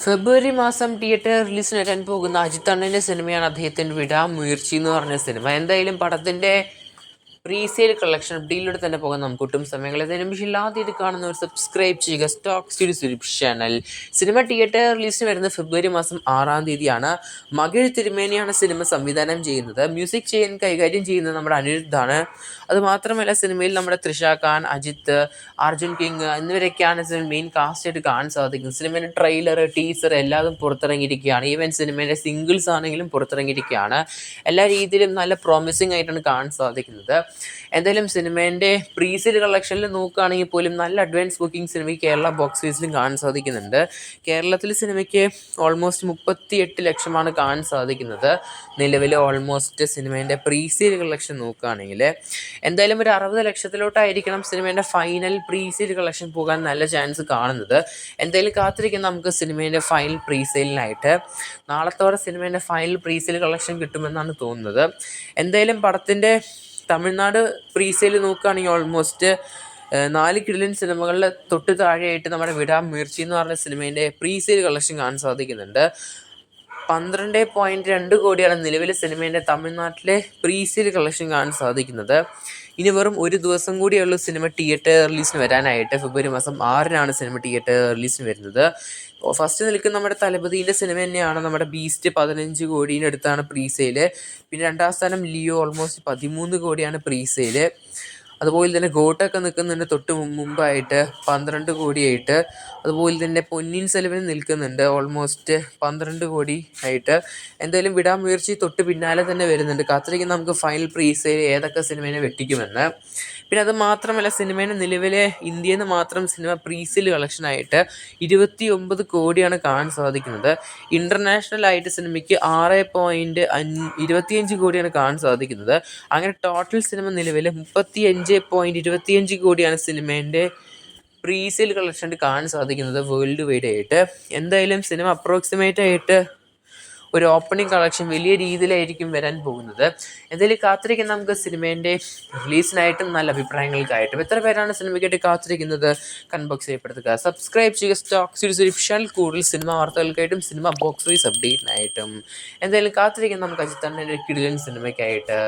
ഫെബ്രുവരി മാസം തിയേറ്ററിൽ റിലീസിന് വരാൻ പോകുന്ന അജിത് അണ്ണന്റെ സിനിമയാണ് അദ്ദേഹത്തിന്റെ വിടാമുയർച്ചി എന്ന് പറഞ്ഞ സിനിമ. എന്തായാലും പടത്തിന്റെ പ്രീസെയിൽ കളക്ഷൻ ഡീലിലൂടെ തന്നെ പോകാൻ നമുക്ക് ഒട്ടും അതിന് പക്ഷേ ആദ്യമായിട്ട് കാണുന്നവർ സബ്സ്ക്രൈബ് ചെയ്യുക. സ്റ്റോക്ക് സ്റ്റുഡിയോ സുരിപ് ചാനൽ സിനിമ തിയേറ്റർ റിലീസിന് വരുന്ന ഫെബ്രുവരി മാസം ആറാം തീയതിയാണ് മകിഴ് തിരുമേനിയാണ് സിനിമ സംവിധാനം ചെയ്യുന്നത്. മ്യൂസിക് ചെയ്യാൻ കൈകാര്യം ചെയ്യുന്നത് നമ്മുടെ അനിരുദ്ധാണ്. അതുമാത്രമല്ല സിനിമയിൽ നമ്മുടെ തൃഷ ഖാൻ അജിത്ത് അർജുൻ കിങ് എന്നിവരൊക്കെയാണ് സിനിമ മെയിൻ കാസ്റ്റായിട്ട് കാണാൻ സാധിക്കുന്നത്. സിനിമയുടെ ട്രെയിലർ ടീസർ എല്ലാതും പുറത്തിറങ്ങിയിരിക്കുകയാണ്. ഈവൻ സിനിമയുടെ സിംഗിൾസ് ആണെങ്കിലും പുറത്തിറങ്ങിയിരിക്കുകയാണ്. എല്ലാ രീതിയിലും നല്ല പ്രോമിസിംഗ് ആയിട്ടാണ് കാണാൻ സാധിക്കുന്നത്. എന്തായാലും സിനിമേന്റെ പ്രീസെയിൽ കളക്ഷനിൽ നോക്കുകയാണെങ്കിൽ പോലും നല്ല അഡ്വാൻസ് ബുക്കിംഗ് സിനിമയ്ക്ക് കേരള ബോക്സ് ഓഫീസിലും കാണാൻ സാധിക്കുന്നുണ്ട്. കേരളത്തിൽ സിനിമയ്ക്ക് ഓൾമോസ്റ്റ് മുപ്പത്തി എട്ട് ലക്ഷമാണ് കാണാൻ സാധിക്കുന്നത്. നിലവിൽ ഓൾമോസ്റ്റ് സിനിമേന്റെ പ്രീസെയിൽ കളക്ഷൻ നോക്കുകയാണെങ്കിൽ എന്തായാലും ഒരു അറുപത് ലക്ഷത്തിലോട്ടായിരിക്കണം സിനിമേന്റെ ഫൈനൽ പ്രീസെയിൽ കളക്ഷൻ പോകാൻ നല്ല ചാൻസ് കാണുന്നത്. എന്തായാലും കാത്തിരിക്കുന്ന നമുക്ക് സിനിമേന്റെ ഫൈനൽ പ്രീസെയിലിനായിട്ട് നാളത്തോടെ സിനിമേന്റെ ഫൈനൽ പ്രീസെയിൽ കളക്ഷൻ കിട്ടുമെന്നാണ് തോന്നുന്നത്. എന്തായാലും പടത്തിന്റെ തമിഴ്നാട് പ്രീസെയിൽ നോക്കുകയാണെങ്കിൽ ഓൾമോസ്റ്റ് നാല് കിടിലൻ സിനിമകളിൽ തൊട്ട് താഴെയായിട്ട് നമ്മുടെ വിടാം മിർച്ചി എന്ന് പറഞ്ഞ സിനിമേന്റെ പ്രീ സെയിൽ കളക്ഷൻ കാണാൻ സാധിക്കുന്നുണ്ട്. പന്ത്രണ്ട് പോയിന്റ് രണ്ട് കോടിയാണ് നിലവിലെ സിനിമേന്റെ തമിഴ്നാട്ടിലെ പ്രീസെയിൽ കളക്ഷൻ കാണാൻ സാധിക്കുന്നത്. ഇനി വെറും ഒരു ദിവസം കൂടിയുള്ള സിനിമ തിയേറ്റർ റിലീസിന് വരാനായിട്ട്. ഫെബ്രുവരി മാസം ആറിനാണ് സിനിമ തിയേറ്റർ റിലീസിന് വരുന്നത്. ഫസ്റ്റ് നിൽക്കുന്ന നമ്മുടെ തലപതിന്റെ സിനിമ തന്നെയാണ് നമ്മുടെ ബീസ്റ്റ് പതിനഞ്ച് കോടീന്റെ അടുത്താണ് പ്രീസെയിൽ പിന്നെ രണ്ടാം സ്ഥാനം ലിയോ ഓൾമോസ്റ്റ് പതിമൂന്ന് കോടിയാണ് പ്രീസെയിൽ അതുപോലെ തന്നെ ഗോട്ടൊക്കെ നിൽക്കുന്നുണ്ട് തൊട്ട് മുമ്പായിട്ട് പന്ത്രണ്ട് കോടിയായിട്ട് അതുപോലെ തന്നെ പൊന്നിൻ സെൽവൻ നിൽക്കുന്നുണ്ട് ഓൾമോസ്റ്റ് പന്ത്രണ്ട് കോടി ആയിട്ട്. എന്തായാലും വിടാൻ വീഴ്ച തൊട്ട് പിന്നാലെ തന്നെ വരുന്നുണ്ട്. കാത്തിരിക്കുന്ന നമുക്ക് ഫൈനൽ പ്രീസെയിൽ ഏതൊക്കെ സിനിമേനെ വെട്ടിക്കുമെന്ന്. പിന്നെ അത് മാത്രമല്ല സിനിമേനെ നിലവിലെ ഇന്ത്യയിൽ നിന്ന് മാത്രം സിനിമ പ്രീസെയിൽ കളക്ഷനായിട്ട് ഇരുപത്തി ഒമ്പത് കോടിയാണ് കാണാൻ സാധിക്കുന്നത്. ഇന്റർനാഷണൽ ആയിട്ട് സിനിമയ്ക്ക് ആറ് പോയിന്റ് അഞ്ച് ഇരുപത്തിയഞ്ച് കോടിയാണ് കാണാൻ സാധിക്കുന്നത്. അങ്ങനെ ടോട്ടൽ സിനിമ നിലവിൽ മുപ്പത്തി അഞ്ച് ഇരുപത്തിയഞ്ച് കോടിയാണ് സിനിമേന്റെ പ്രീസെയിൽ കളക്ഷൻ കാണാൻ സാധിക്കുന്നത് വേൾഡ് വൈഡ് ആയിട്ട് എന്തായാലും സിനിമ അപ്രോക്സിമേറ്റ് ആയിട്ട് ഒരു ഓപ്പണിംഗ് കളക്ഷൻ വലിയ രീതിയിലായിരിക്കും വരാൻ പോകുന്നത്. എന്തായാലും കാത്തിരിക്കുന്ന നമുക്ക് സിനിമേന്റെ റിലീസിനായിട്ടും നല്ല അഭിപ്രായങ്ങൾക്കായിട്ടും. എത്ര പേരാണ് സിനിമയ്ക്കായിട്ട് കാത്തിരിക്കുന്നത്? കൺബോക്സ് ചെയ്യപ്പെടുത്തുക സബ്സ്ക്രൈബ് ചെയ്യുക. സ്റ്റോക്സ് വിഷാൽ കൂടുതൽ സിനിമ വാർത്തകൾക്കായിട്ടും സിനിമ ബോക്സ് ഓഫീസ് അപ്ഡേറ്റിനായിട്ടും എന്തായാലും കാത്തിരിക്കുന്ന നമുക്ക് അജിത്തണ്ണന്റെ കിടിലൻ സിനിമയ്ക്കായിട്ട്